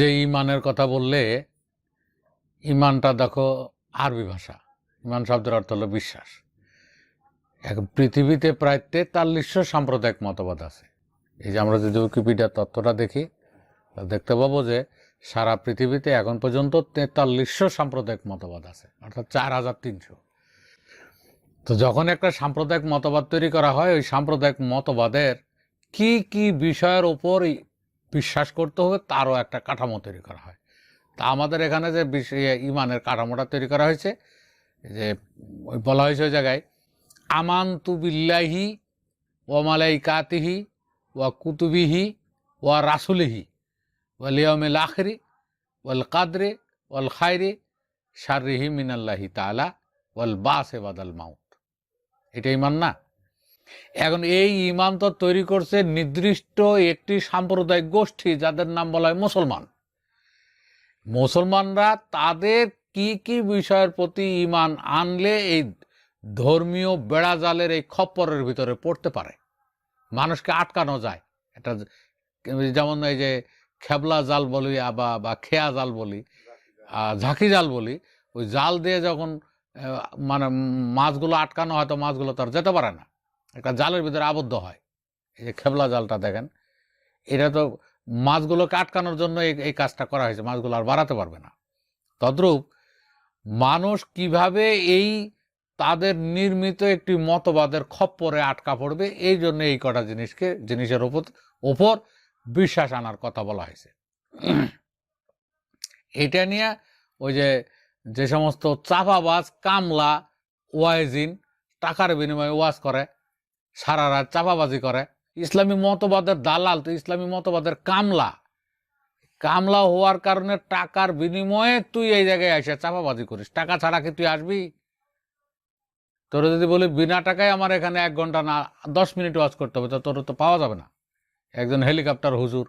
যে ইমানের কথা বললে, ইমানটা দেখো আরবি ভাষা। ইমান শব্দের অর্থ হলো বিশ্বাস। এখন পৃথিবীতে প্রায় তেতাল্লিশশো সাম্প্রদায়িক মতবাদ আছে। এই যে আমরা যদি উইকিপিডিয়ার তথ্যটা দেখি দেখতে পাবো যে সারা পৃথিবীতে এখন পর্যন্ত তেতাল্লিশশো সাম্প্রদায়িক মতবাদ আছে, অর্থাৎ চার হাজার তিনশো। তো যখন একটা সাম্প্রদায়িক মতবাদ তৈরি করা হয়, ওই সাম্প্রদায়িক মতবাদের কি কি বিষয়ের ওপর বিশ্বাস করতে হবে, তারও একটা কাঠামো তৈরি করা হয়। তা আমাদের এখানে যে ইমানের কাঠামোটা তৈরি করা হয়েছে, যে ওই বলা হয়েছে ওই জায়গায় আমান তু বিল্লাহি ও মালাইকাতিহি ওয়া কুতুবিহি ওয়া রাসুলিহি ওয়াল ইয়মিল আখরি ওয়াল কাদরে ওয়াল খায়রে শারিহি মিনাল্লাহি তাআলা ওয়াল বাসে বাদাল মাউত। এটা ইমান না? এখন এই ইমান তো তৈরি করছে নির্দিষ্ট একটি সাম্প্রদায়িক গোষ্ঠী, যাদের নাম বলা হয় মুসলমান। মুসলমানরা তাদের কি কি বিষয়ের প্রতি ইমান আনলে এই ধর্মীয় বেড়াজালের এই খপ্পরের ভিতরে পড়তে পারে? মানুষকে আটকানো যায়। এটা যেমন এই যে খেবলা জাল বলি বা বা খেয়া জাল বলি ঝাঁকি জাল বলি, ওই জাল দিয়ে যখন মানে মাছগুলো আটকানো হয় তো মাছগুলো তার যেতে পারে না। একটা জালের ভিতরে আবদ্ধ হয়। এই যে খেবলা জালটা দেখেন, এটা তো মাছগুলোকে আটকানোর জন্য এই কাজটা করা হয়েছে, মাছগুলো আর বাড়াতে পারবে না। তদ্রূপ মানুষ কীভাবে এই তাদের নির্মিত একটি মতবাদের খপ্পরে আটকা পড়বে, এই জন্য এই কটা জিনিসকে, জিনিসের ওপর ওপর বিশ্বাস আনার কথা বলা হয়েছে। এটা নিয়ে ওই যে যে সমস্ত চাপাবাজ, কামলা, ওয়াইজিন টাকার বিনিময়ে ওয়াজ করে সারা রাত চাপাবাজি করে। ইসলামী মতবাদের দালাল তো ইসলামী মতবাদের কামলা। কামলা হওয়ার কারণে টাকার বিনিময়ে তুই এই জায়গায় এসে চাপাবাজি করিস। টাকা ছাড়া কি তুই আসবি? তোর যদি বলি, বিনা টাকায় আমার এখানে এক ঘণ্টা না, দশ মিনিট ওয়াজ করতে হবে, তো তোর তো পাওয়া যাবে না। একজন হেলিকপ্টার হুজুর,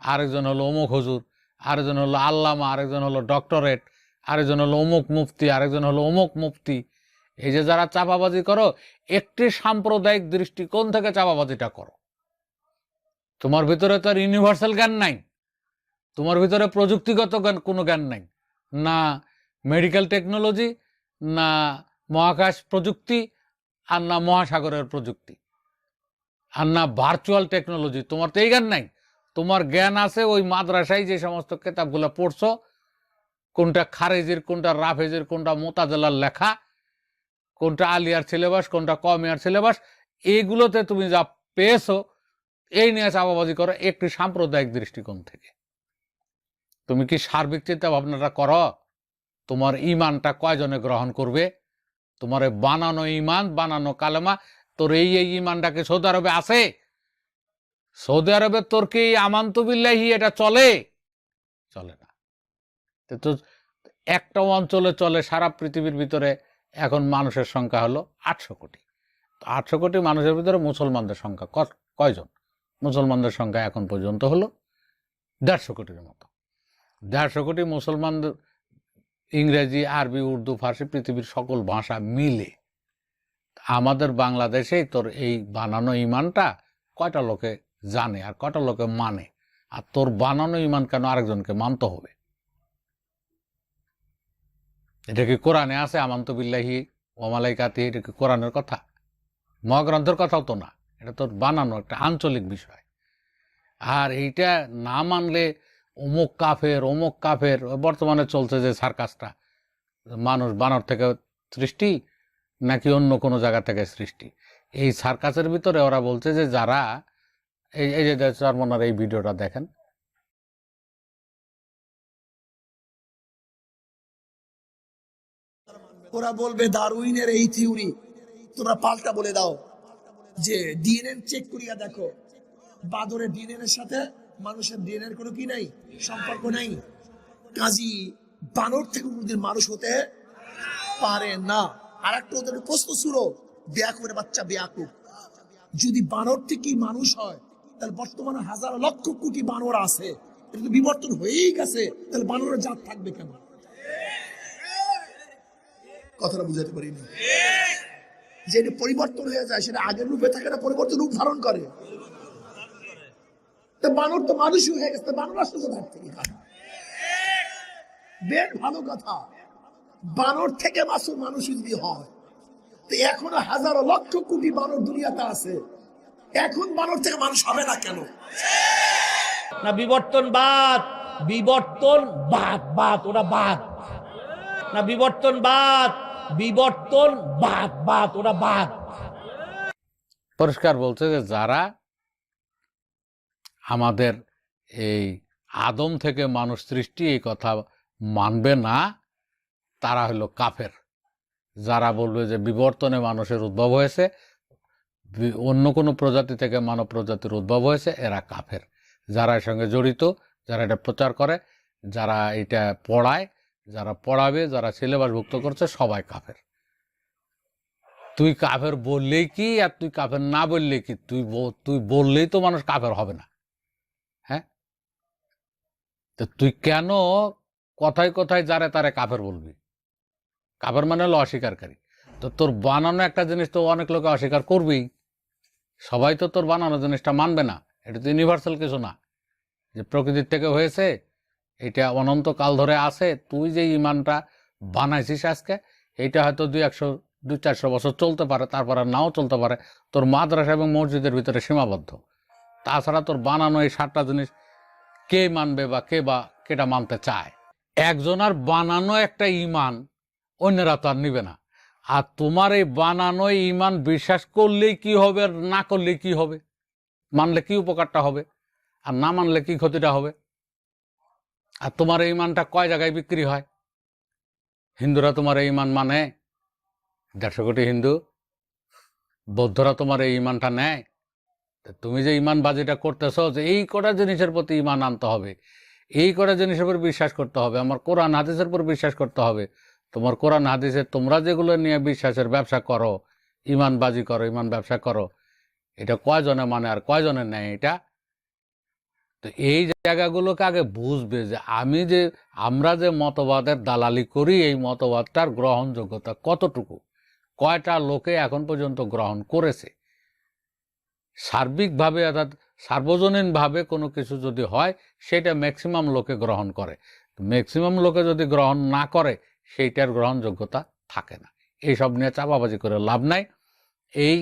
আরেকজন হলো অমুক হুজুর, আরেকজন হলো আল্লামা, আরেকজন হলো ডক্টরেট, আরেকজন হলো অমুক মুফতি, আরেকজন হলো অমুক মুফতি। এই যে যারা চাপাবাজি করো, একটি সাম্প্রদায়িক দৃষ্টিকোণ থেকে চাপাবাজিটা করো। তোমার ভিতরে তো আর ইউনিভার্সাল জ্ঞান নাই। তোমার ভিতরে প্রযুক্তিগত জ্ঞান, কোনো জ্ঞান নাই। না মেডিকেল টেকনোলজি না মহাকাশ প্রযুক্তি, আর না মহাসাগরের প্রযুক্তি। আর না ভার্চুয়াল টেকনোলজি তোমার তো এই জ্ঞান নাই। তোমার জ্ঞান আছে ওই মাদ্রাসায় যে সমস্ত কেতাবগুলো পড়ছো, কোনটা খারেজির, কোনটা রাফেজের, কোনটা মোতাজেলার লেখা কোনটা আলিয়ার সিলেবাস কোনটা কমিয়ার সিলেবাস এইগুলোতে তুমি যা পেয়েছ, এই নিয়ে চাপাবাজি করো, একটি সাম্প্রদায়িক দৃষ্টিকোণ থেকে। তুমি কি সার্বিক চিন্তা ভাবনাটা করো? তোমার ইমানটা কয়জনে গ্রহণ করবে? তোমার বানানো ইমান বানানো কালেমা, তোর এই এই ইমানটাকে সৌদি আরবে আছে? সৌদি আরবে তোর কি আমান্তবিল্লাহি এটা চলে? চলে না। তো একটা অঞ্চলে চলে সারা পৃথিবীর ভিতরে এখন মানুষের সংখ্যা হলো আটশো কোটি। তো আটশো কোটি মানুষের ভিতরে মুসলমানদের সংখ্যা কয়জন? মুসলমানদের সংখ্যা এখন পর্যন্ত হলো দেড়শো কোটির মতো। দেড়শো কোটি মুসলমানদের ইংরেজি, আরবি, উর্দু, ফার্সি, পৃথিবীর সকল ভাষা মিলে, আমাদের বাংলাদেশেই তোর এই বানানো ইমানটা কয়টা লোকে জানে আর কয়টা লোকে মানে? আর তোর বানানো ইমান কেন আরেকজনকে মানতে হবে? এটা কি কোরআনে আছে? আমান্ত বিল্লাহি ওমালাইকাতি এটা কি কোরআনের কথা? মহাগ্রন্থের কথাও তো না। এটা তোর বানানো একটা আঞ্চলিক বিষয়। আর এইটা না মানলে অমুক কাফের অমুক কাফের, বর্তমানে চলছে যে সার্কাসটা। মানুষ বানর থেকে সৃষ্টি নাকি অন্য কোনো জায়গা থেকে সৃষ্টি? এই সার্কাসের ভিতরে ওরা বলছে যে যারা, এই এই যে চরমনার এই ভিডিওটা দেখেন। ওরা বলবে দারুইনের এই থিওরি। তোমরা পাল্টা বলে দাও। যে ডিএনএ চেক করিয়া দেখো। বাদরের ডিএনএ এর সাথে মানুষের ডিএনএ এর কোনো কি নাই? সম্পর্ক নাই। কাজী বানর থেকে কোনোদিন মানুষ হতে পারে না। আর একটা ওদের প্রশ্ন ছিল ব্যাকুবের বাচ্চা ব্যাকুব যদি বানর থেকেই মানুষ হয়, তাহলে বর্তমানে হাজার লক্ষ কোটি বানর আছে। এটা তো বিবর্তন হয়েই গেছে। তাহলে বানরের জাত থাকবে কেন কথাটা বুঝাতে পারিনি। যে এটা পরিবর্তন হয়ে যায়, সেটা আগের রূপে থাকে না পরিবর্তন রূপ ধারণ করে। বানর তো মানুষই হয়ে গেছে বানর আসলে কোথার থেকে বেশ ভালো কথা। বানর থেকে মাসুম মানুষ যদি হয়, তো এখনও হাজারো লক্ষ কোটি বানর দুনিয়াতে আছে। এখন বানর থেকে মানুষ হবে না কেন? না, বিবর্তন বাদ বিবর্তন বাদ বাদ ওরা বাদ। না বিবর্তনবাদ বিবর্তন, বাদ বাদ, ওরা বাদ। পরিষ্কার বলছে যে যারা আমাদের এই আদম থেকে মানুষ সৃষ্টি এই কথা মানবে না, তারা হলো কাফের। যারা বলবে যে বিবর্তনে মানুষের উদ্ভব হয়েছে অন্য কোনো প্রজাতি থেকে মানব প্রজাতির উদ্ভব হয়েছে, এরা কাফের। যারা এর সঙ্গে জড়িত, যারা এটা প্রচার করে, যারা এটা পড়ায় যারা পড়াবে, যারা সিলেবাসভুক্ত করছে, সবাই কাফের। তুই কাফের বললেই কি, আর তুই কাফের না বললেই কি? তুই তুই বললেই তো মানুষ কাফের হবে না। হ্যাঁ? তো তুই কেন কথায় কথায় যারে তারে কাফের বলবি? কাফের মানে হলো অস্বীকারী। তো তোর বানানো একটা জিনিস তো অনেক লোকে অস্বীকার করবেই। সবাই তো তোর বানানো জিনিসটা মানবে না। এটা তো ইউনিভার্সাল কিছু না। যে প্রকৃতির থেকে হয়েছে এটা অনন্তকাল ধরে আছে, তুই যে ইমানটা বানাইছিস আজকে, এটা হয়তো দুই একশো, দুই চারশো বছর চলতে পারে, তারপর আর নাও চলতে পারে। তোর মাদ্রাসা এবং মসজিদের ভিতরে সীমাবদ্ধ। তাছাড়া তোর বানানো এই সাতটা জিনিস কে মানবে বা কে বা কেটা মানতে চায়? একজনের বানানো একটা ইমান অন্যরা তো আর নিবে না। আর তোমার এই বানানো ইমান বিশ্বাস করলেই কি হবে আর না করলেই কি হবে? মানলে কি উপকারটা হবে? আর না মানলে কি ক্ষতিটা হবে? আর তোমার এই ইমানটা কয় জায়গায় বিক্রি হয়? হিন্দুরা তোমার এই ইমান মানে দেড়শো কোটি হিন্দু। বৌদ্ধরা তোমার এই ইমানটা নেয়। তুমি যে ইমান বাজিটা করতেছো যে এই কটা জিনিসের প্রতি ইমান আনতে হবে, এই কটা জিনিসের উপর বিশ্বাস করতে হবে, আমার কোরআন হাদিসের উপর বিশ্বাস করতে হবে। তোমার কোরআন হাদিসের তোমরা যেগুলো নিয়ে বিশ্বাসের ব্যবসা করো ইমান বাজি করো, ইমান ব্যবসা করো, এটা কয়জনে মানে আর কয়জনে নেয় এটা? তো এই জায়গাগুলোকে আগে বুঝবে যে আমি যে, আমরা যে মতবাদের দালালি করি, এই মতবাদটার গ্রহণযোগ্যতা কতটুকু? কয়টা লোকে এখন পর্যন্ত গ্রহণ করেছে? সার্বিকভাবে অর্থাৎ সার্বজনীনভাবে কোনো কিছু যদি হয়, সেটা ম্যাক্সিমাম লোকে গ্রহণ করে। ম্যাক্সিমাম লোকে যদি গ্রহণ না করে, সেইটার গ্রহণযোগ্যতা থাকে না। এইসব নিয়ে চাপাবাজি করে লাভ নাই। এই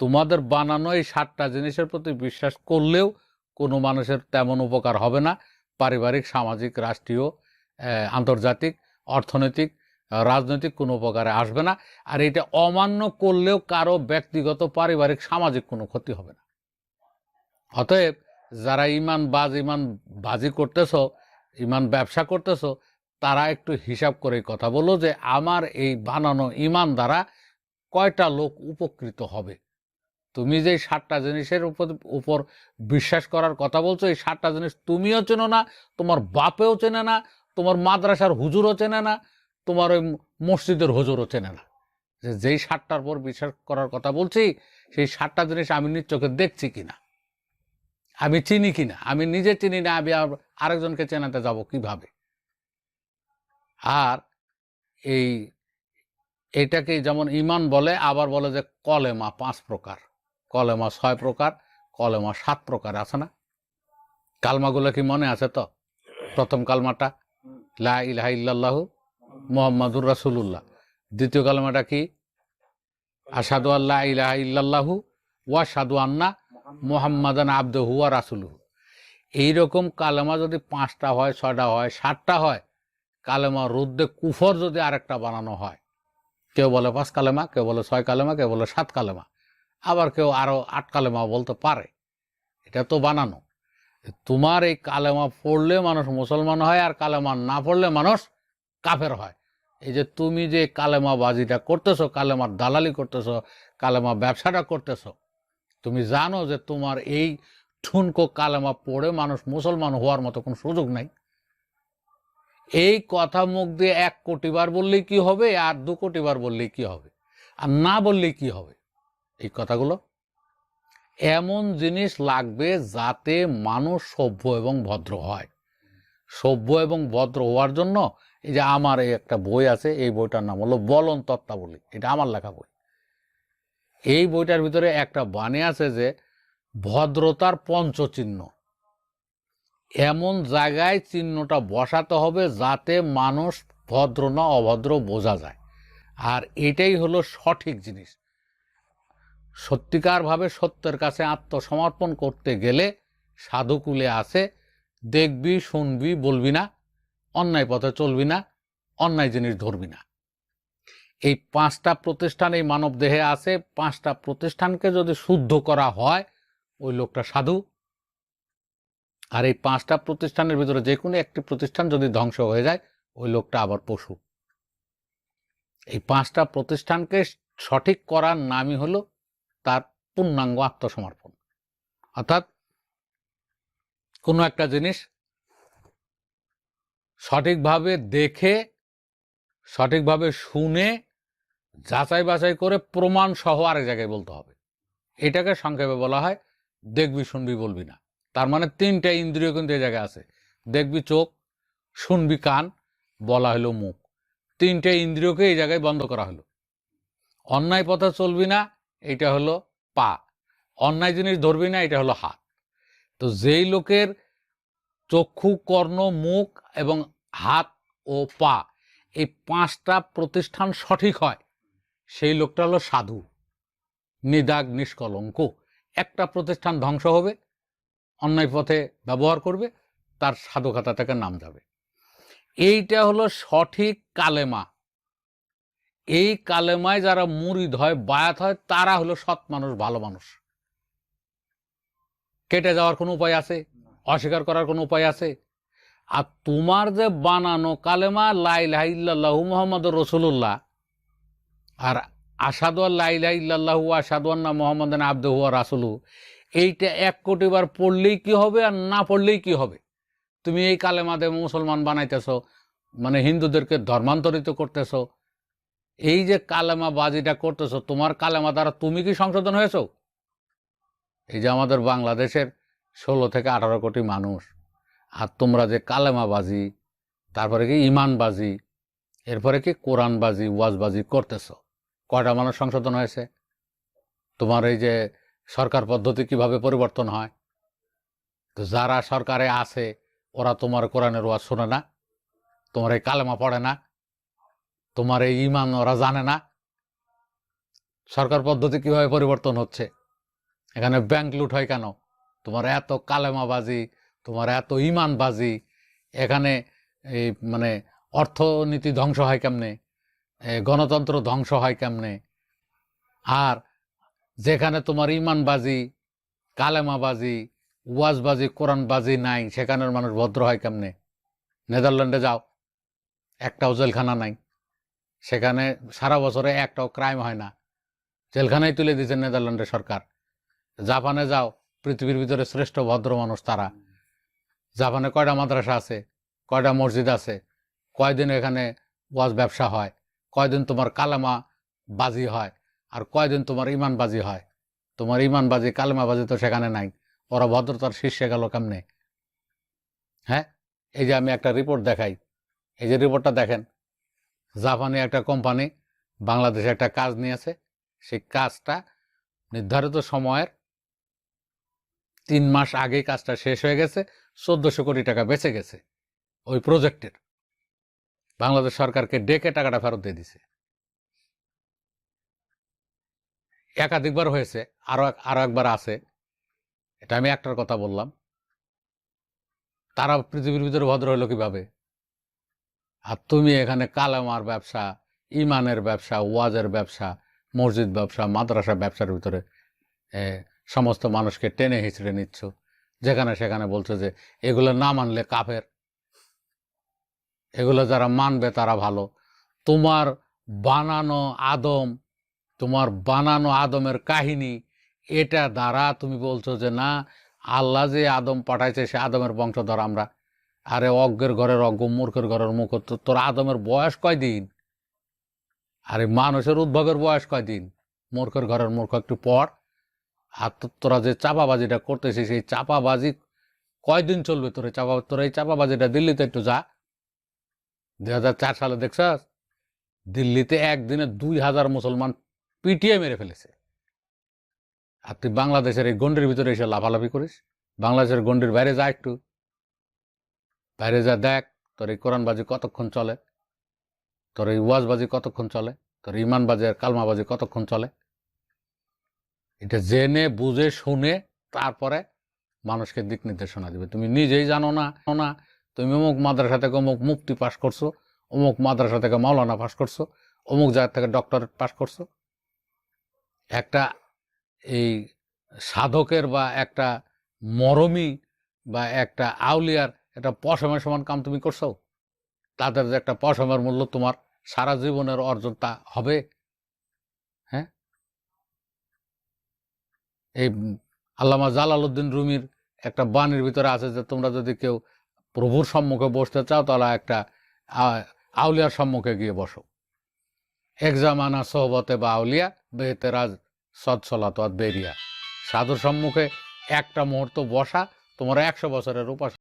তোমাদের বানানো এই সাতটা জিনিসের প্রতি বিশ্বাস করলেও কোনো মানুষের তেমন উপকার হবে না। পারিবারিক, সামাজিক, রাষ্ট্রীয় আন্তর্জাতিক, অর্থনৈতিক, রাজনৈতিক কোনো উপকারে আসবে না। আর এটা অমান্য করলেও কারও ব্যক্তিগত, পারিবারিক, সামাজিক কোনো ক্ষতি হবে না। অতএব যারা ইমান বাজ, ইমান বাজি করতেছো, ইমান ব্যবসা করতেছ, তারা একটু হিসাব করে কথা বলো যে আমার এই বানানো ইমান দ্বারা কয়টা লোক উপকৃত হবে। তুমি যে সাতটা জিনিসের উপর উপর বিশ্বাস করার কথা বলছো, এই সাতটা জিনিস তুমিও চেনো না, তোমার বাপেও চেনে না, তোমার মাদ্রাসার হুজুরও চেনে না, তোমার ওই মসজিদের হুজুরও চেনে না। যে যেই সাতটার পর বিশ্বাস করার কথা বলছি, সেই সাতটা জিনিস আমি নিজ চোখে দেখছি কিনা? আমি চিনি কিনা? আমি নিজে চিনি না, আমি আর আরেকজনকে চেনাতে যাব কীভাবে? আর এই, এটাকে যেমন ইমান বলে, আবার বলে যে কলেমা পাঁচ প্রকার। কলেমা ছয় প্রকার, কলেমা সাত প্রকার আছে না? কালমাগুলো কি মনে আছে তো? প্রথম কালমাটা, লা ইলাহা ইল্লাল্লাহু মোহাম্মদুর রাসূলুল্লাহ। দ্বিতীয় কালমাটা কি? আসাদু আল্লাহ ইলাহা ইল্লাল্লাহু ওয়া সাদু আন্না মোহাম্মদান আব্দহু ওয়া রাসূলুহু। এইরকম কালেমা যদি পাঁচটা হয়, ছয়টা হয়, সাতটা হয়, কালেমা রুদ্দে কুফর যদি আরেকটা বানানো হয়, কেউ বলে পাঁচ কালেমা, কেউ বলে ছয় কালেমা, কেউ বলে সাত কালেমা। আবার কেউ আরও আট কালেমা বলতে পারে। এটা তো বানানো। তোমার এই কালেমা পড়লে মানুষ মুসলমান হয় আর কালেমা না পড়লে মানুষ কাফের হয়। এই যে তুমি যে কালেমা বাজিটা করতেছো, কালেমার দালালি করতেছো, কালেমা ব্যবসাটা করতেছো, তুমি জানো যে তোমার এই ঠুনকো কালেমা পড়ে মানুষ মুসলমান হওয়ার মতো কোনো সুযোগ নাই। এই কথা মুখ দিয়ে এক কোটি বার বললেই কি হবে আর দু কোটি বার বললেই কি হবে? আর না বললেই কি হবে? এই কথাগুলো? এমন জিনিস লাগবে যাতে মানুষ সভ্য এবং ভদ্র হয়। সভ্য এবং ভদ্র হওয়ার জন্য এই যে আমার এই একটা বই আছে, এই বইটার নাম হলো বলন তত্ত্বাবলী। এটা আমার লেখা বই। এই বইটার ভিতরে একটা বাণী আছে যে ভদ্রতার পঞ্চচিহ্ন। এমন জায়গায় চিহ্নটা বসাতে হবে যাতে মানুষ ভদ্র না অভদ্র বোঝা যায়। আর এটাই হলো সঠিক জিনিস। সত্যিকারভাবে সত্যের কাছে আত্মসমর্পণ করতে গেলে সাধুকুলে আছে, দেখবি, শুনবি, বলবি না, অন্যায় পথে চলবি না, অন্যায় জিনিস ধরবি না। এই পাঁচটা প্রতিষ্ঠান এই মানব দেহে আছে, পাঁচটা প্রতিষ্ঠানকে যদি শুদ্ধ করা হয়, ওই লোকটা সাধু। আর এই পাঁচটা প্রতিষ্ঠানের ভিতরে যে কোনো একটি প্রতিষ্ঠান যদি ধ্বংস হয়ে যায়, ওই লোকটা আবার পশু। এই পাঁচটা প্রতিষ্ঠানকে সঠিক করার নামই হলো তার পূর্ণাঙ্গ আত্মসমর্পণ। অর্থাৎ কোনো একটা জিনিস সঠিকভাবে দেখে, সঠিকভাবে শুনে, যাচাই বাছাই করে প্রমাণ সহ আরেক জায়গায় বলতে হবে। এটাকে সংক্ষেপে বলা হয় দেখবি, শুনবি, বলবি না। তার মানে তিনটা ইন্দ্রিয় কিন্তু এই জায়গায় আছে। দেখবি চোখ, শুনবি কান, বলা হলো মুখ। তিনটে ইন্দ্রিয়কে এই জায়গায় বন্ধ করা হলো। অন্যায় পথে চলবি না এটা হলো পা। অন্যায় জিনিস ধরবি না, এটা হলো হাত। তো যেই লোকের চক্ষু, কর্ণ, মুখ এবং হাত ও পা এই পাঁচটা প্রতিষ্ঠান সঠিক হয়, সেই লোকটা হলো সাধু। নিদাগ, নিষ্কলঙ্ক। একটা প্রতিষ্ঠান ধ্বংস হবে, অন্যায় পথে ব্যবহার করবে, তার সাধুখাতা থেকে নাম যাবে এইটা হলো সঠিক কালেমা। এই কালেমায় যারা মুরিদ হয়, বায়াত হয়, তারা হলো সৎ মানুষ, ভালো মানুষ। কেটে যাওয়ার কোনো উপায় আছে? অস্বীকার করার কোনো উপায় আছে? আর তোমার যে বানানো কালেমা লাইলাহ ইল্লাল্লাহু মোহাম্মদ রসুল্লাহ আর আসাদু লাইলাহ ইল্লাল্লাহু আসাদু আন্না মোহাম্মদ আব্দহু রাসুলু এইটা এক কোটি বার পড়লেই কি হবে আর না পড়লেই কি হবে? তুমি এই কালেমাদে মুসলমান বানাইতেছ মানে হিন্দুদেরকে ধর্মান্তরিত করতেছ এই যে কালেমা বাজিটা করতেছ, তোমার কালেমা দ্বারা তুমি কি সংশোধন হয়েছ? এই যে আমাদের বাংলাদেশের ষোলো থেকে আঠারো কোটি মানুষ, আর তোমরা যে কালেমাবাজি, তারপরে কি ইমানবাজি, এরপরে কি কোরআনবাজি, ওয়াজবাজি করতেছ? কয়টা মানুষ সংশোধন হয়েছে? তোমার এই যে সরকার পদ্ধতি কীভাবে পরিবর্তন হয়? তো যারা সরকারে আছে, ওরা তোমার কোরআনের ওয়াজ শোনে না, তোমার এই কালেমা পড়ে না তোমার এই ইমান ওরা জানে না। সরকার পদ্ধতি কীভাবে পরিবর্তন হচ্ছে? এখানে ব্যাংক লুট হয় কেন? তোমার এত কালেমাবাজি, তোমার এত ইমানবাজি, এখানে এই মানে অর্থনীতি ধ্বংস হয় কেমনে? গণতন্ত্র ধ্বংস হয় কেমনে? আর যেখানে তোমার ইমানবাজি, কালেমাবাজি, ওয়াজবাজি, কোরআনবাজি নাই, সেখানের মানুষ ভদ্র হয় কেমনে? নেদারল্যান্ডে যাও, একটাও জেলখানা নাই। সেখানে সারা বছরে একটাও ক্রাইম হয় না। জেলখানায় তুলে দিয়েছে নেদারল্যান্ডের সরকার। জাপানে যাও, পৃথিবীর ভিতরে শ্রেষ্ঠ ভদ্র মানুষ তারা। জাপানে কয়টা মাদ্রাসা আছে, কয়টা মসজিদ আছে, কয়দিন এখানে ওয়াজ ব্যবসা হয়, কয়দিন তোমার কালেমা বাজি হয়, আর কয়দিন তোমার ইমান বাজি হয়। তোমার ইমান বাজি কালেমা বাজি তো সেখানে নাই। ওরা ভদ্রতার শীর্ষে গেল কেমনে? হ্যাঁ? এই যে আমি একটা রিপোর্ট দেখাই। এই যে রিপোর্টটা দেখেন জাপানি একটা কোম্পানি বাংলাদেশে একটা কাজ নিয়েছে সেই কাজটা নির্ধারিত সময়ের তিন মাস আগে কাজটা শেষ হয়ে গেছে, চোদ্দশো কোটি টাকা বেঁচে গেছে ওই প্রজেক্টের বাংলাদেশ সরকারকে ডেকে টাকাটা ফেরত দিয়ে দিছে। একাধিকবার হয়েছে, আরও এক- আরও একবার আছে। এটা আমি একটার কথা বললাম। তারা পৃথিবীর ভিতরে ভদ্র হলো কীভাবে? আর তুমি এখানে কালামার ব্যবসা, ইমানের ব্যবসা, ওয়াজের ব্যবসা, মসজিদ ব্যবসা মাদ্রাসা ব্যবসার ভিতরে সমস্ত মানুষকে টেনে হিঁচড়ে নিচ্ছ। যেখানে সেখানে বলছো যে এগুলো না মানলে কাফের। এগুলো যারা মানবে তারা ভালো। তোমার বানানো আদম, তোমার বানানো আদমের কাহিনী, এটা দ্বারা তুমি বলছো যে না, আল্লাহ যে আদম পাঠাইছে সে আদমের বংশধর আমরা। আরে অজ্ঞের ঘরের অজ্ঞ, মূর্খের ঘরের মুখ তোর আদমের বয়স কয়দিন? আরে মানুষের উদ্ভবের বয়স কয়দিন? মূর্খের ঘরের মূর্খ একটু পর আর তোরা যে চাপাবাজিটা করতেছিস সেই চাপাবাজি কয়দিন চলবে তোর চাপা তোর এই চাপাবাজিটা দিল্লিতে একটু যা। দুই হাজার চার সালে দেখছস? দিল্লিতে একদিনে দুই হাজার মুসলমান পিটিয়ে মেরে ফেলেছে। আর তুই বাংলাদেশের এই গন্ডির ভিতরে এসে লাফালাফি করিস? বাংলাদেশের গন্ডির বাইরে যা একটু। বাইরে যা দেখ, তোর এই কোরআনবাজি কতক্ষণ চলে? তোর এই ওয়াজবাজি কতক্ষণ চলে? তোর ইমানবাজি আর কালমাবাজি কতক্ষণ চলে? এটা জেনে, বুঝে, শুনে তারপরে মানুষকে দিক নির্দেশনা দিবে। তুমি নিজেই জানো না না। তুমি অমুক মাদ্রাসা থেকে অমুক মুক্তি পাশ করছ, অমুক মাদ্রাসা থেকে মাওলানা পাশ করছ, অমুক জায়গা থেকে ডক্টরেট পাশ করছ। একটা এই সাধকের বা একটা মরমী বা একটা আউলিয়ার একটা পশমের সমান কাম তুমি করছ? তাদের যে একটা পশমের মূল্য তোমার সারা জীবনের অর্জন তা হবে। হ্যাঁ? এই আল্লামা জালালউদ্দিন রুমির একটা বাণীর ভিতরে আছে যে, তোমরা যদি কেউ প্রভুর সম্মুখে বসতে চাও, তাহলে একটা আউলিয়ার সম্মুখে গিয়ে বসো। একজামানা সোহবতে বা আউলিয়া বেহতেরাজ সৎসলাত বেরিয়া। সাধুর সম্মুখে একটা মুহূর্ত বসা, তোমার একশো বছরের উপাস